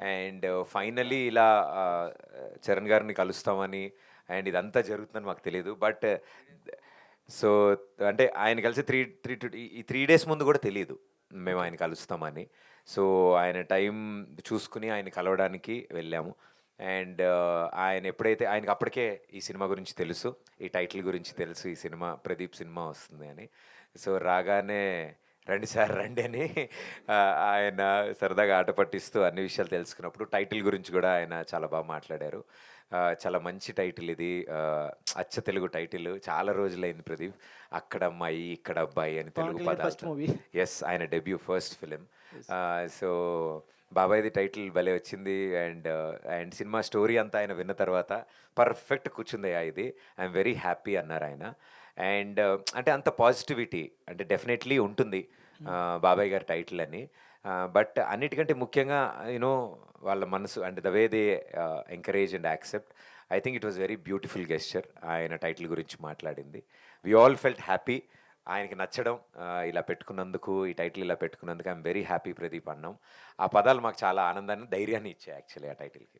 And finally ఇలా చరణ్ గారిని కలుస్తామని and ఇదంతా జరుగుతుందని మాకు తెలియదు బట్ సో అంటే ఆయన కలిసి త్రీ త్రీ ఈ త్రీ డేస్ ముందు కూడా తెలియదు మేము ఆయన కలుస్తామని. సో ఆయన టైం చూసుకుని ఆయన కలవడానికి వెళ్ళాము. అండ్ ఆయన ఎప్పుడైతే ఆయనకి అప్పటికే ఈ సినిమా గురించి తెలుసు ఈ టైటిల్ గురించి తెలుసు ఈ సినిమా ప్రదీప్ సినిమా వస్తుంది అని. సో రాగానే రండి సార్ రండి అని ఆయన సరదాగా ఆట పట్టిస్తూ అన్ని విషయాలు తెలుసుకున్నప్పుడు టైటిల్ గురించి కూడా ఆయన చాలా బాగా మాట్లాడారు. చాలా మంచి టైటిల్ ఇది. అచ్చ తెలుగు టైటిల్. చాలా రోజులైంది ప్రదీప్. అక్కడ అమ్మాయి ఇక్కడ అబ్బాయి అని తెలుగు పదాలు. ఎస్ ఆయన డెబ్యూ ఫస్ట్ ఫిలిం. సో బాబాయ్ది టైటిల్ భలే వచ్చింది. అండ్ అండ్ సినిమా స్టోరీ అంతా ఆయన విన్న తర్వాత పర్ఫెక్ట్ కూర్చుందయ్యా ఇది. ఐఎమ్ వెరీ హ్యాపీ అన్నారు ఆయన. అండ్ అంటే అంత పాజిటివిటీ అంటే డెఫినెట్లీ ఉంటుంది ఆ, బాబాయ్ గారి టైటిల్ అని. బట్ అన్నిటికంటే ముఖ్యంగా యూనో వాళ్ళ మనసు అంటే the way they encourage and accept I think it was very beautiful gesture ఆయన టైటిల్ గురించి మాట్లాడింది. We all felt happy. ఆయనకి నచ్చడం ఇలా పెట్టుకున్నందుకు ఈ టైటిల్ ఇలా పెట్టుకున్నందుకు ఐఎమ్ వెరీ హ్యాపీ ప్రదీప్ అన్నం. ఆ పదాలు మాకు చాలా ఆనందాన్ని ధైర్యాన్ని ఇచ్చాయి యాక్చువల్లీ ఆ టైటిల్కి.